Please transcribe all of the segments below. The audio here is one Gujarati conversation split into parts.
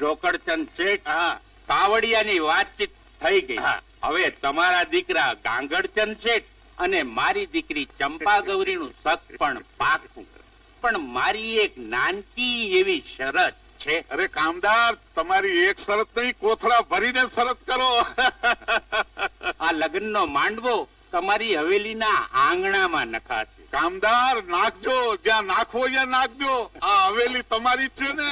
રોકડચંદ શેઠ કાવડિયાની વાતચીત થઈ ગઈ. હવે તમારા દીકરા ગાંગડચંદ શેઠ અને મારી દીકરી ચંપા ગૌરીનું સક પણ પાકું. પણ મારી એક નાનકી એવી શરત છે. અરે કામદાર તમારી એક શરત નહીં કોથળા ભરીને શરત કરો. આ લગ્નનો માંડવો તમારી હવેલીના આંગણામાં નખાશે. કામદાર નાખજો. જ્યાં નાખવો ત્યાં નાખજો. આ હવેલી તમારી જ છે ને.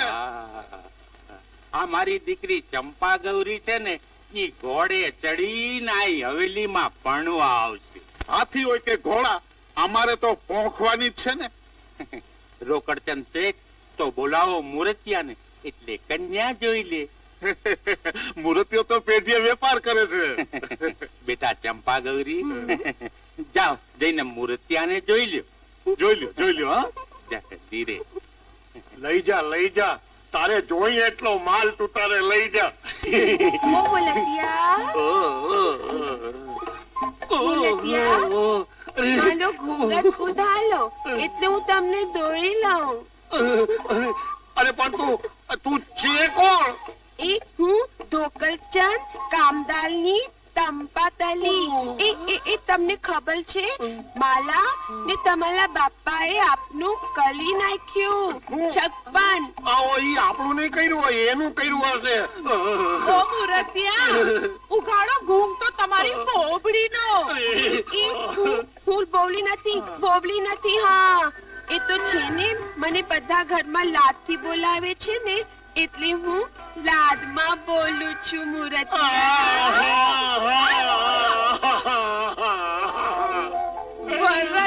આ મારી દીકરી ચંપા ગૌરી છે ને ઈ ઘોડે ચડીને આ હવેલીમાં ભણવા આવશે. હાથી હોય કે ઘોડા અમારે તો પોંખવાની જ છે ને. રોકડચંદ શેઠ તો બોલાવો મુરતિયાને એટલે કન્યા જોઈ લે. મૂર્તિઓ તો પેઢીએ વેપાર કરે છે. બેટા ચંપા ગૌરી જાઓ જઈને મૂર્તિયાને જોઈ લ્યો. જોઈ લ્યો જોઈ લ્યો હા. ધીરે. લઈ જા લઈ જા. તારે જોઈએ એટલો માલ તું તારે લઈ જા. અરે. પણ તું તું છે કોણ? એ હું ધોકરચંદ કામદાલની તંપાતલી. એ તમને ખબર છે? બાલા ને તમારા બાપાએ આપનું કલી નાખ્યું. છપ્પન આવો ઈ આપણું નહીં કર્યું હોય એનું કર્યું હશે. ઓ મુરતિયા ઉઘાડો ઘૂમ તો તમારી બોબડીનો. એ ફૂલ બોબલી નથી બોબલી નથી હા. એ તો છે ને મને બધા ઘરમાં લાદથી બોલાવે છે ને એટલે હું લાદમાં બોલું છું મુરતિયા.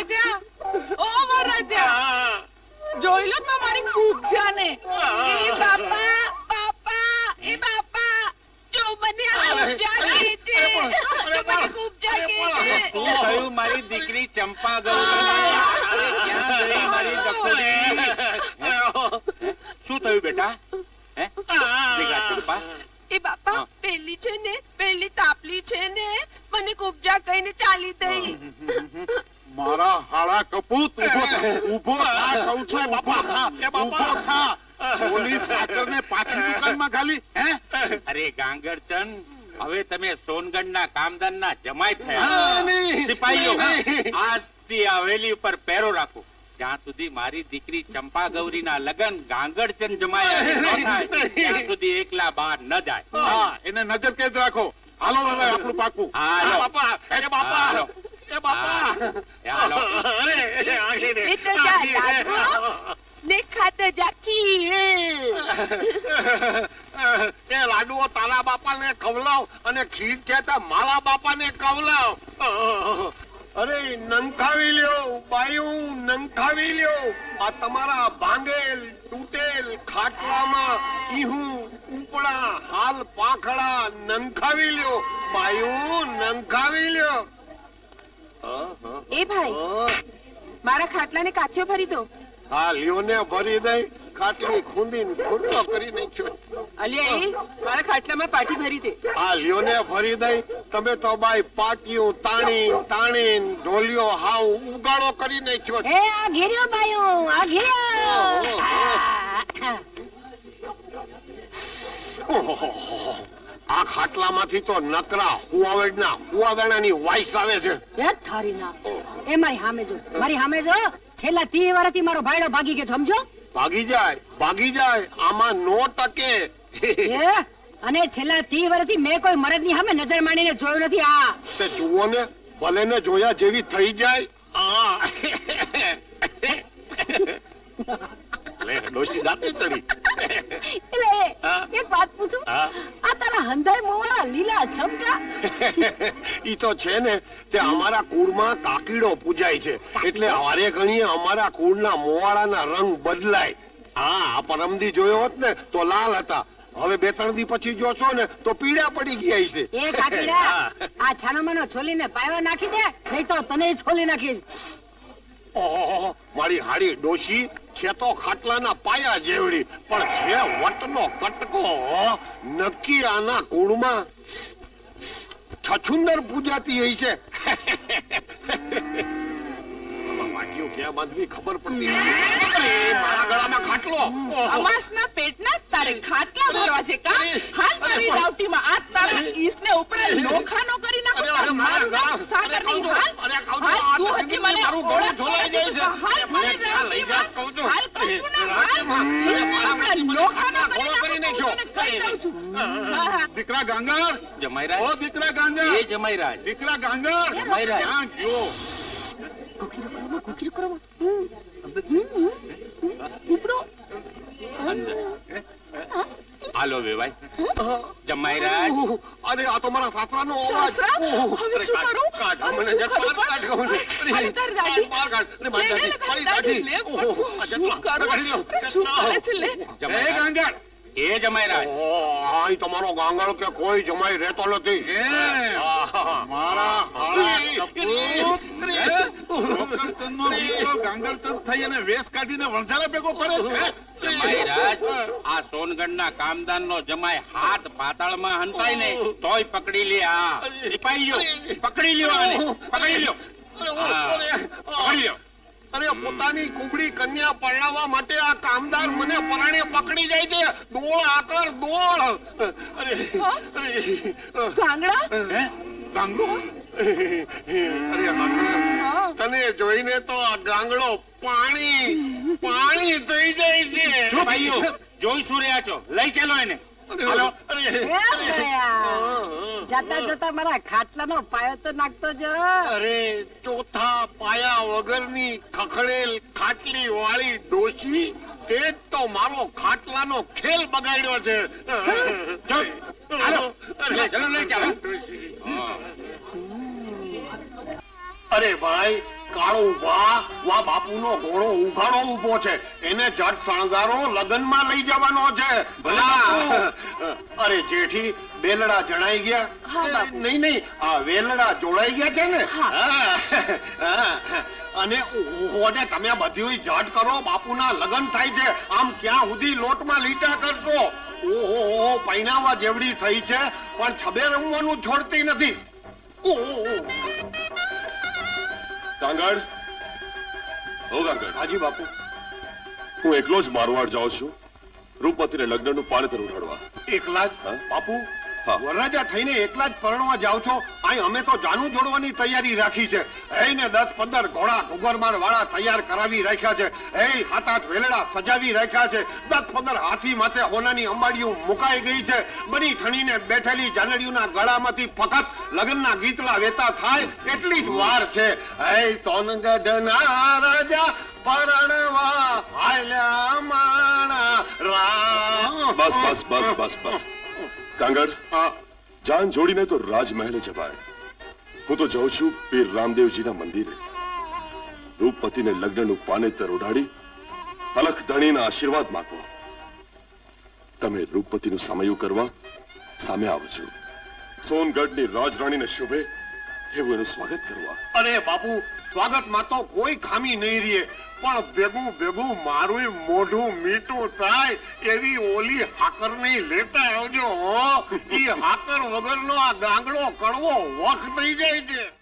વરરાજા ઓ વરરાજા જોઈ લો તમારી કૂબજાને. એ બાપા બાપા એ બાપા. જો મને આ કહે છે. જો મને ખૂબ કહે છે. શું થયું મારી દીકરી ચંપા ક્યાં ગઈ મારી ડફોડી? શું થયું બેટા? હે? ચંપા? એ બાપા પેલી છે ને પેલી તાપલી છે ને. મને કુબજા કહીને ચાલી મારા કપૂત ઊભો થા ઊભો થા કહું છું ઊભો થા ઊભો થા. પોલીસ સાકરને પાછી દુકાનમાં ખાલી હે? અરે ગાંગરચંદ હવે તમે સોનગઢના કામદારના જમાઈ થયા સિપાહીઓ. આજથી હવેલી ઉપર પહેરો રાખો. જ્યાં સુધી મારી દીકરી ચંપા ગૌરી ના લગન ગાંગડચંદ જમાયા ન થાય ત્યાં સુધી એકલા બહાર ન જાય. હા એને નજર કેદ રાખો. હાલો હવે આપણું પાકું. હા બાપા બાપા. એ બાપા? હાલો. અરે આખી એ તો જા લાડવો ને ખાતો જા એ લાડુઓ તારા બાપાને ખવલાવ અને ખીર છે મારા બાપાને ખવલાવ અરે નંખાવી લ્યો બાયું નંખાવી લ્યો. આ તમારા ભાંગેલ તૂટેલ ખાટલામાં ઈહું ઉપડા હાલ પાખડા નંખાવી લ્યો. બાયું નંખાવી લ્યો. એ ભાઈ મારા ખાટલાને કાથિયો ભરી દો. હા લ્યો ને ભરી દઈ ખાટલી ખૂંદીને ખુલ્લો કરી નાખ્યો. અલ્યા એ મારા ખાટલામાં પાટી ભરી દે. આ લ્યો ને ભરી દઈ તમે તો બાઈ પાટિયું તાણી તાણી ઢોલિયો હાવ ઉગાડો કરી નાખ્યો. હે આ ઘેર્યો બાયો આ ઘેર્યો. ઓહોહો. આ ખાટલામાંથી તો નકરા હુવાવેડના હુવાવેણાની વાઈસ આવે છે. એ થારી ના. એ મારી સામે જો. મારી સામે જો. છેલ્લા ત્રીસ વર્ષથી મારો ભાઈડો ભાગી ગયો સમજો? ભાગી જાય ભાગી જાય આમાં નો ટકે. અને છેલ્લા ત્રીસ વર્ષથી મેં કોઈ મરદની સામે નજર માંડીને જોયું નથી આ. તે જુઓ ને ભલે ને જોયા જેવી થઈ જાય. આ. લે ડોશી દાંતી ચડી એટલે એક વાત પૂછું? આ તારા હંધાઈ મોવાળા લીલા છમકા ઈ તો છે ને તે અમારા કુળમાં કાકીડો પૂજાય છે. એટલે હારે ઘણીએ અમારા કુળના મોવાળાના રંગ બદલાય. હા આ પરમદી જોયો હોત ને તો લાલ હતા. હવે બે ત્રણ દી પછી જોશો ને તો પીળા પડી ગયા છે. એ કાકીડા આ છાનામાં માનો છોલીને પાયવા નાખી દે નહીં તો તને છોલી નાખીશ. ઓહો, મારી હાડી ડોશી છે તો ખાટલાના પાયા જેવડી. પણ છે વટનો કટકો નક્કી આના કુળમાં છછુંદર પૂજાતી હોય છે. ક્યાં બાંધવી ખબર પડતી અરે મારા ગળામાં ખાટલો. અમાસના પેટના તારે ખાટલા ભરવા છે કા? હાલ મારી રાવટીમાં આ તારા ઈસને ઉપડે લોખાનો કરી નાખું મારું સાગર નહીં હાલ. દીકરા ગાંગર? જમાઈરાજ? ઓ દીકરા ગાંગર? એ જમાઈરાજ. દીકરા ગાંગર? જમાઈરાજ. ક્યાં ગયો? કોકીરો કરો હમ. ઉપડો અંદર હાલો વેવાય જમાઈરાજ અરે આ તો મારા સાસરાનો અવાજ. હવે શું કરું? કાઢ, મને જટ કરું? કાઢ, કહું છું. અરે, અરે, તારી દાઢી. બહાર કાઢ. અરે, મારી દાઢી, મારી દાઢી. લે, શું કરું? શું કરે છે? લે. એ ગાંગડ એ જમાઈ રાજ આય તમારો ગાંગળ કે કોઈ જમાઈ રહેતો નથી. મારા હાળા કપૂત અરે, હે? દીકરો ગાંગરચંદ થઈ અને વેશ કાઢીને વણઝારા ભેગો કરે છે જમાઈરાજ આ સોનગઢના કામદાનનો જમાઈ હાથ પાતાળમાં હંતાય ને તોય પકડી લે આ. સિપાહીઓ પકડી લ્યો આને પકડી લ્યો. અરે, હા. અરે, પકડી લ્યો. અરે પોતાની કુબડી કન્યા પરણાવવા માટે આ કામદાર મને પરાણે પકડી જાય છે. દોડ આકર દોળ અરે હે? ગાંગડો? અરે હાકણા, તને જોઈને તો આ ગાંગડો પાણી પાણી થઈ જાય છે. સિપાહીઓ જોઈ શું રહ્યા છો. લઈ ચાલો એને. જતા જતા મારા ખાટલાનો પાયો તો નાખતો જ. અરે ચોથા પાયા વગરની ખખડેલ ખાટલી વાળી ડોશી તે જ તો મારો ખાટલાનો ખેલ બગાડ્યો છે. ચાલો, લઈ ચાલો. અરે ભાઈ કાળું વાહ વાહ બાપુનો ઘોડો ઉઘાડો ઊભો છે. એને જટ શણગારો લગનમાં લઈ જવાનો છે. અરે જેઠી બેલડા જણાઈ ગયા? નહીં નહીં આ વેલડા જોડાઈ ગયા છે ને. અને ઓહોને તમે બધું જટ કરો બાપુના લગન થાય છે. આમ ક્યાં સુધી લોટમાં લીટા ઓહો ઓહો પૈનાવા જેવડી થઈ છે પણ છબે રમવાનું છોડતી નથી. ઓહો. કાંગડ? હો કાંગડ. હાજી બાપુ. હું એકલો જ મારવાડ જાઉં છું. રૂપવતીને લગ્નનું પાણીતર ઉડાડવા. એકલા જ બાપુ. વરરાજા થઈને એકલા જ પરણવા જાવ છો? અહીં અમે તો જાનું જોડવાની તૈયારી રાખી છે. એને દસ પંદર ઘોડા ઘુગરમાર વાળા તૈયાર કરાવી રાખ્યા છે. એ હાથ હાથ વેલડા સજાવી રાખ્યા છે. દસ પંદર હાથી માથે હોનાની અંબાડીઓ મુકાઈ ગઈ છે. બની ઠણીને બેઠેલી જાનડીઓના ગળામાંથી ફકત લગ્નના ગીતડા વેતા થાય એટલી જ વાર છે. એ સોનગઢના રાજા પરણવા હાલ્યા માણા. રામ બસ બસ બસ બસ બસ. હા. જાન જોડીને તો રાજમહેલે જવાય. હું તો જાઉં છું પીર રામદેવજીના મંદિરે. રૂપપતિને લગ્નનું પાનેતર ઉડાડી અલખ ધણીના આશીર્વાદ માંગવા. તમે રૂપપતિનું સમયું કરવા સામે આવજો. સોનગઢની રાજરાણીને શુભે એવું એનું સ્વાગત કરવા. અરે બાપુ, સ્વાગતમાં તો કોઈ ખામી નહીં રહે, પણ ભેગું ભેગું મારું મોઢું મીઠું થાય એવી ઓલી હાકર નહીં લેતા આવજો ઈ હાકર વગરનો આ ગાંગડો કડવો વખ થઈ જાય છે.